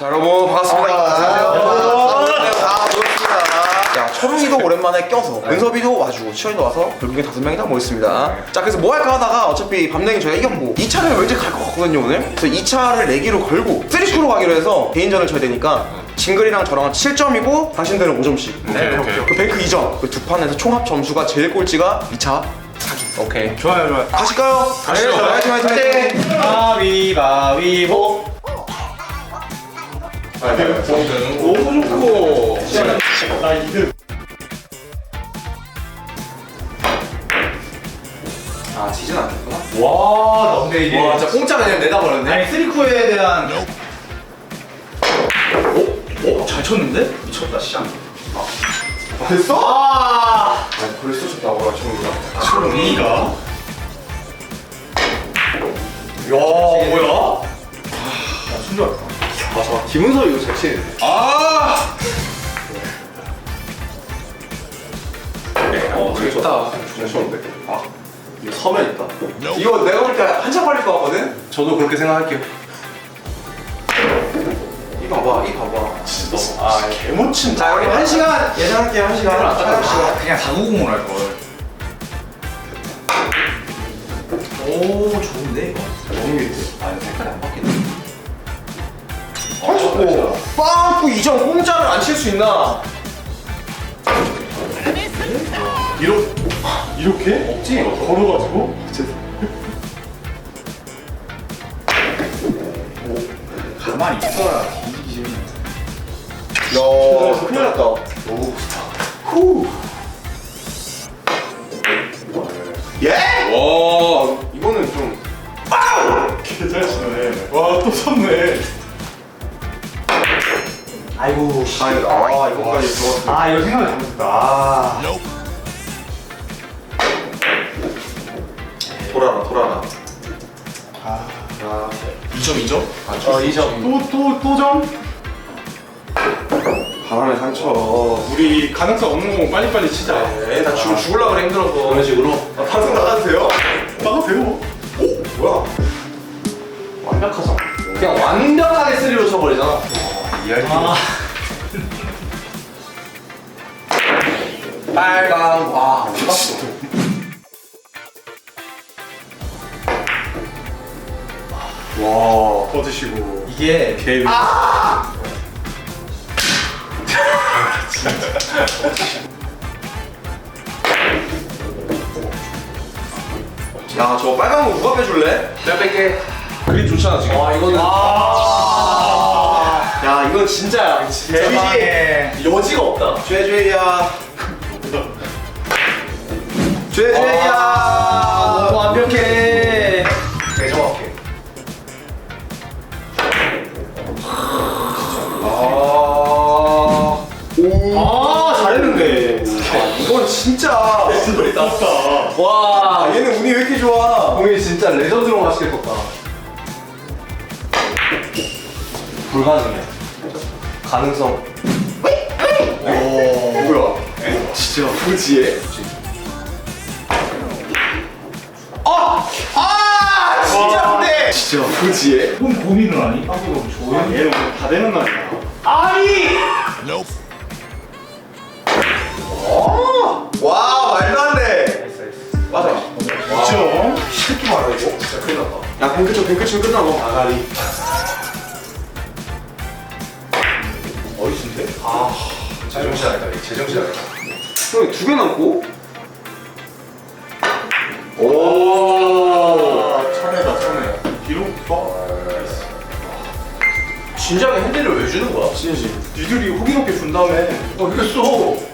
자 여러분 반갑습니다. 안녕하세요. 네, 다 모였습니다. 자 철웅이도 오랜만에 껴서 은섭이도 와주고 치현이도 와서 결국엔 다섯 명이 다 모였습니다. 자 그래서 뭐 할까 하다가 어차피 밤 내기 저희가 이겼고 2차를 왠지 갈 것 같거든요 오늘. 그래서 2차를 내기로 걸고 3큐로 가기로 해서 개인전을 쳐야 되니까 징글이랑 저랑 7점이고 당신들은 5점씩. 네, 오케이. 그 뱅크 2점. 그 두 판에서 총합 점수가 제일 꼴찌가 2차 사기. 오케이. 좋아요 좋아요 가실까요? 가시죠. 네, 화이팅 화이팅 화이팅. 가위바위보 너무 좋고 나 2등 아 지진 않겠구나. 와 나 근데 이게 와 진짜 공짜가 그냥 내다버렸네 아니 쓰리코에 대한 오? 오? 잘 쳤는데? 미쳤다 시장 됐어? 아아 벌써 쳤다고 친구가. 초롱이가 야 뭐야? 아 순조했다 맞아. 김은서 이거 잘 치네. 아 어, 되게 좋다. 잘 쳤는데. 아, 이거 서면 있다. 이거 내가 볼 때 한참 걸릴 것 같거든? 저도 그렇게 생각할게요 이 봐봐, 이 봐봐. 진짜 아 개못 친다 자, 여기 한 시간 예상할게요, 한 시간. 한 시간. 그냥 490으로 할 걸 오 좋은데 이거 너무. 아 아, 좋고. 빵꾸 2점 공짜를 안 칠 수 있나? 이렇게 이렇게? 없지 걸어가지고 가만히 있어라 뒤지기 싫네 야, 큰일 났다. 후. 이거 생각을 잘못했다 아. 돌아라, 돌아라. 아. 아, 2점 2점? 아, 2점. 또 또 또 점? 바람의 상처. 우리 가능성 없는 거 빨리빨리 치자 네, 나 죽, 죽을라 그래, 힘들어서. 그런 식으로 아, 방송 나가도 돼요? 나도 배워 뭐야? 완벽하잖아 그냥 완벽하게 쓰리로 쳐버리잖아 아 빨강 와 완벽했어 와 꺼지시고 이게 개 야, 저거 빨간 거 누가 빼줄래? 내가 뺄게 그림 좋잖아, 지금. 와 이거는 아 야, 이건 진짜야. 대박이네 여지가 없다. 죄죄야. 죄죄야. 너무 완벽해 되게 정확해. 아. 오. 아 잘했는데 이건 진짜. 떴다 와, 얘는 운이 왜 이렇게 좋아? 공이 진짜 레전드로 맛있게 떴다 불가능해 가능성 오, 뭐야? 진짜 무지해? 근데! 진짜 무지해? 그럼 고민을 하니? 아 너무 좋아 얘는 오늘 다 되는 날이야 아니 아! 와, 말도 안 돼! 맞아. 그쵸? 새끼 말아, 이거. 진짜 큰일 났다. 야, 뱅크 쳐, 뱅크 치면 끝나고. 아가리. 어이신데? 제정신 아니다, 제정신 아니다. 형이 두 개 남고? 오! 봐 진작에 핸들을 왜 주는 거야? 진심. 니들이 호기롭게 준 다음에 어, 알겠어.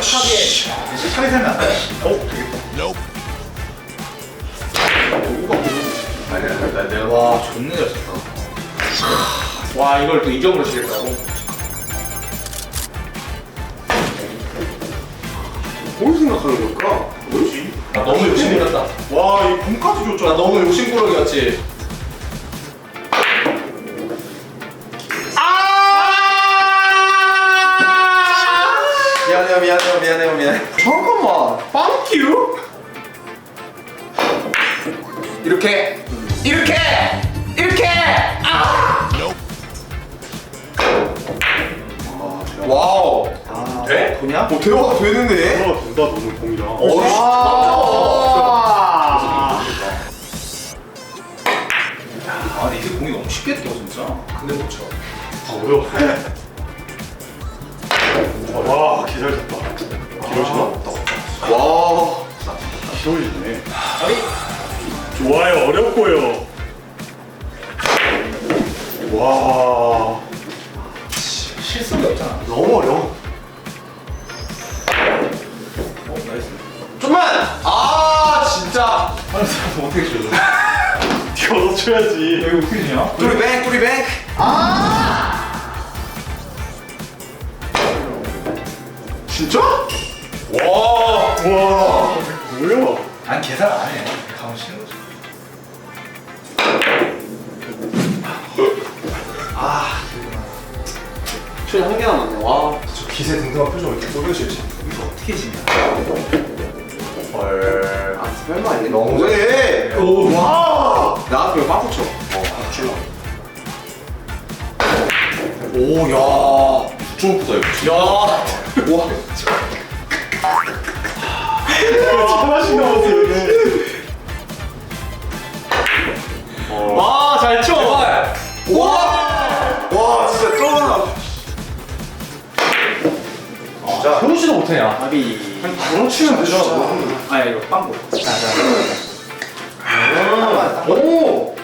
차게 이제 차게 살면 안 돼? 어? 되겠다 아니야, 나 내가. 와 존나 잘 쳤다 와 이걸 또 2점으로 치겠다고? 뭘 생각하는 걸까? 나 너무 욕심이 났다. 와, 이 공까지 줬잖아. 나 너무 욕심꾸러기였지. 아! 미안해요, 미안해요, 미안해요, 미안해. 잠깐만. 빵큐? 이렇게. 이렇게. 이렇게. 아! 와우. 그냥? 오 대화가 되는데? 들어가 된다 너무 공이라. 아, 아, 근데 이게 공이 너무 쉽게 떠 진짜. 근데 못 쳐. 아 어려워. 와 기절 졌다. 기로시나? 와 기로시네. 좋아요 어렵고요. 가면 쉬는 거지. 최대 한개 남았네 와 저 기세 등등한 표정 이렇게 쏘여질지. 이거 어떻게 지냐? 헐. 아, 설마 이게 너무 너무해 오 와. 나왔으면 빵 터쳐 어, 출라. 오야 중국보다 이거. 야, 와, 진짜 거 같아. 못하냐? 아비. 그런 치면 되죠. 아, 이거 빵고. 자, 자. 오,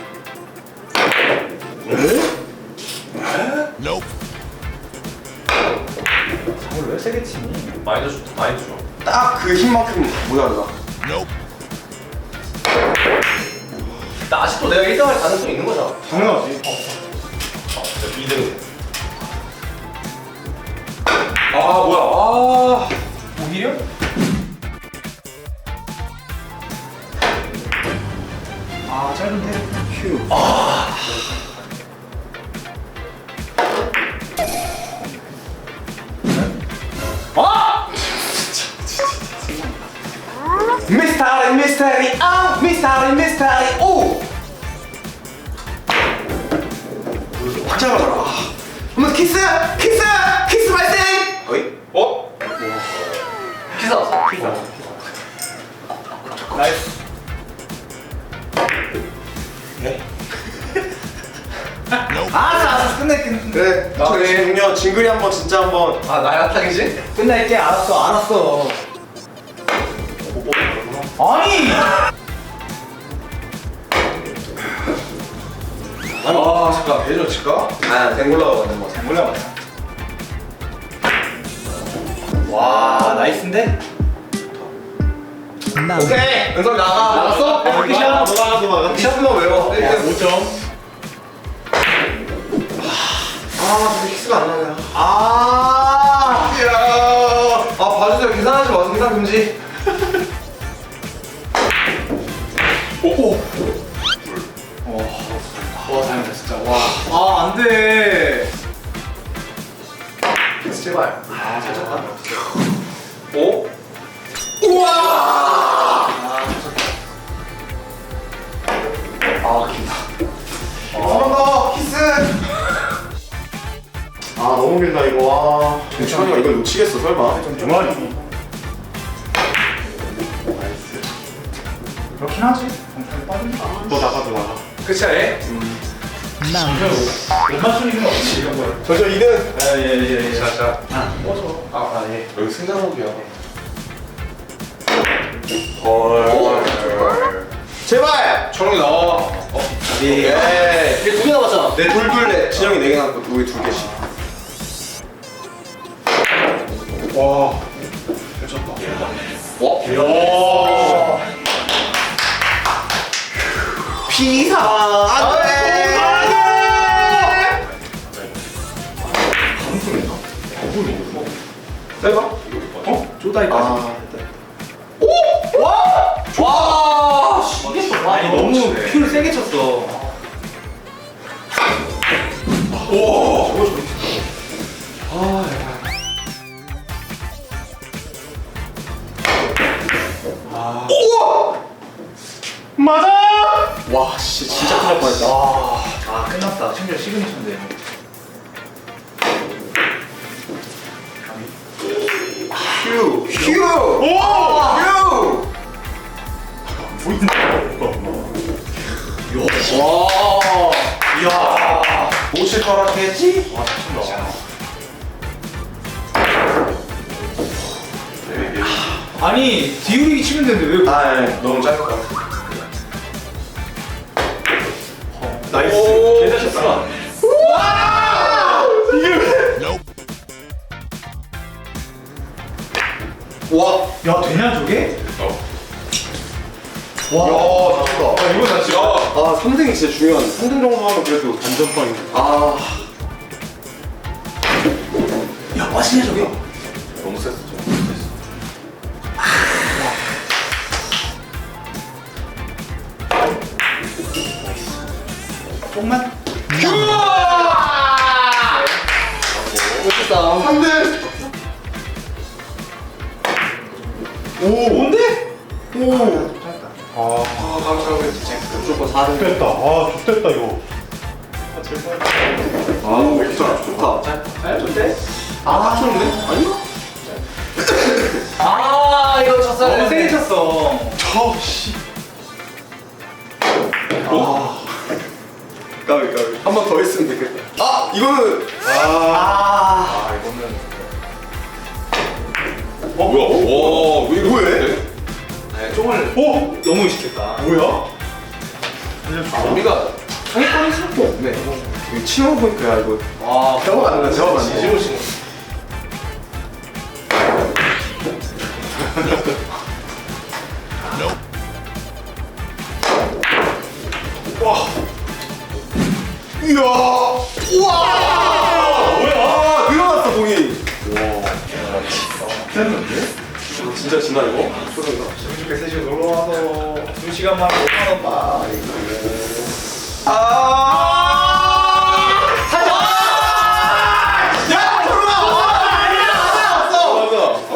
오늘 왜 세게 치니? 많이 줘, 많이 줘. 딱 그 힘만큼 모자르다. 나 아직도 내가 1등 할 가능성이 있는 거잖아. 당연하지. 어, 2등. 아, 뭐야? 아, 오히려? 아, 짧은데? 휴. 미스터리, 미스터리, 아, 미스터리, 미스터리, 오. 확. 아. 한번 키스, 키스, 키스 발생. 어이? 어? 피자. 나이스. 알았어, 알았어. 끝내, 끝내. 그래, 아, 그래. 중요 징글이 한번 진짜 한번. 아, 나야 탁이지? 끝낼게. 알았어, 알았어. 아니! 아, 잠깐 배좀 칠까? 아, 댕골라가 가는 거. 몰라. 와, 나이스인데? 오케이, 은섭 나가. 나갔어? 어, 어, 시합 너 나가, 너 나가. 시합만 외워. 와, 5점. 아, 근데 키스가 안 나네. 아, 야, 아 봐주세요. 계산하지 마세요. 계산 금지. 오, 오. 와, 다행이다, 진짜. 와. 아, 안 돼. 제발. 아, 잘 쳤다. 오. 우와. 아, 긴다. 한번 더 키스. 아, 너무 길다 이거. 와. 정찬이가 이걸 놓치겠어 설마? 정말이. 그렇긴 하지. 정찰이. 너 나가 너 나가. 끝이야, 얘? 못 맞추는 건 없지, 이런 걸. 저저 2등. 예, 예, 예. 자, 자. 아, 꺼져. 아, 아, 예. 여기 승자목이야. 헐. 제발. 초롱이 나와. 예. 이게 두개 남았잖아. 네, 둘둘 진영이 4개 남고 우리 두 개씩. 와. 어? 피사 안돼. 내가? 어? 쪼다이까지. 아. 오! 와! 와! 이게 또 아니, 너무 큐를 세게 쳤어. 맞아. 와, 씨, 진짜 큰일 날 뻔했다. 아, 끝났다. 심지어 시그니처인데. 휴! 휴! 오! 못칠 거라 했지? 아니 디우리기 치면 되는데 왜? 아, 네. 너무 짧을 것 같아. 나이스. 오. 괜찮았어. 와! 야 되냐 저게? 와, 잘한다. 아, 이거 나 지금. 아, 3등이 진짜 중요한. 3등 정도 하면 그래도 안전빵인데. 아. 야 맛있냐 저게? 너무 셌어, 좀. 조금만. 멋있다. 3등! 오 뭔데? 아, 무조건 4등. 좋됐다. 아, 좋됐다, 이거. 아, 좋다. 좋다. 잘 좋대? 아, 맞췄네? 아니요? 아 이거 쳤어야 너무 세게. 쳤어. 저, 씨. 까비, 까비. 한 번 더 했으면 되겠다. 아, 이거는. 아, 아, 이거는. 어, 뭐야? 와, 왜, 왜? 네, 쫑을 오! 너무 의식했다. 뭐야? 아, 우리가 상위권일 수밖에 없네. 이거 치워 보니까 야, 이거. 와 대화가 안 돼, 대화가 안 돼. 지지고 싶어. 이야! 우와! 뭐야? 아, 늘어났어, 공이. 진짜 지나, 이거? 소름이다. 이렇게 셋이 놀러 와서 두 시간 만에 5만 원 봐.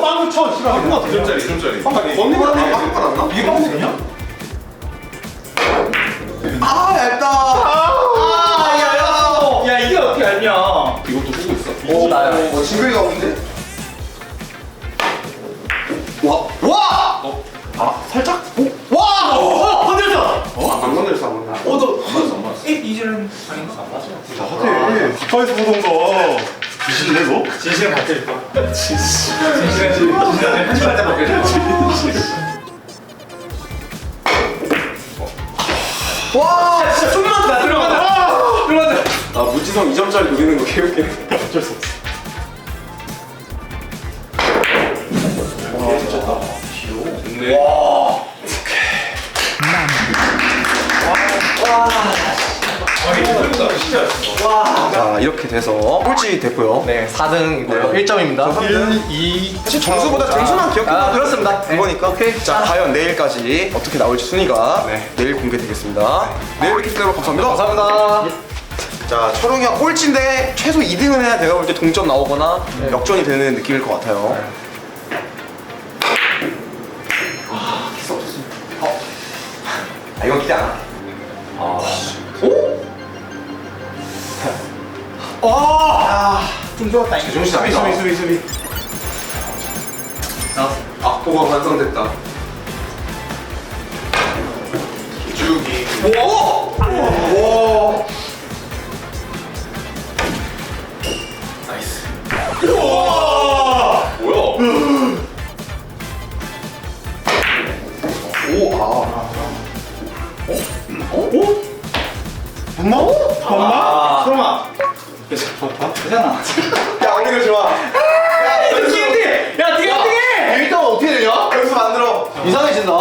빵을 쳐, 씨발. 한 번만 더. 2점짜리, 2점짜리. 언니보다 더 빵꾸 났나? 이게 빵 되냐? 아, 얇다. 아, 야, 야. 야 이게 어떻게 알냐? 이것도 보고 있어. 오, 나야. 어, 징글이가 없는데? 하대. 가까이서 보던가. 미실래, 너? 진실은 바뀔 거야. 진실은 진실은 편집할 때 거야. 와! 진짜 좀만 더 들어가자. 들어가자. 아, 무지성 2점짜리 노리는 거 개웃기네. 어쩔 수 없어. 와. 진짜. 자, 이렇게 돼서 꼴찌 됐고요. 네 4등이고요 1점입니다 1, 2. 사실 점수보다 점수만 기억해도 아, 그렇습니다. 네. 그거니까. 오케이. 자, 과연 내일까지 어떻게 나올지 순위가 네. 내일 공개되겠습니다. 내일 뵙겠습니다. 감사합니다. 감사합니다 자, 철웅이가 꼴찌인데 최소 2등은 해야 내가 볼때 동점 나오거나 네. 역전이 되는 느낌일 것 같아요. 아, 키스 없었습니다. 어? 아, 이건 기대 안할 좀 좋았다. 제정신 수비, 수비, 수비, 수비. 나왔어. 악보가 완성됐다. 주기. 오! 오! 나이스. 우와! 뭐야? 오, 아. 엄마? 엄마? 소름아. 되잖아. 야, 오늘 좋아. 야, 1등해! 야, 니가 1등해! 일단 어떻게 되냐? 여기서 만들어. 이상해진다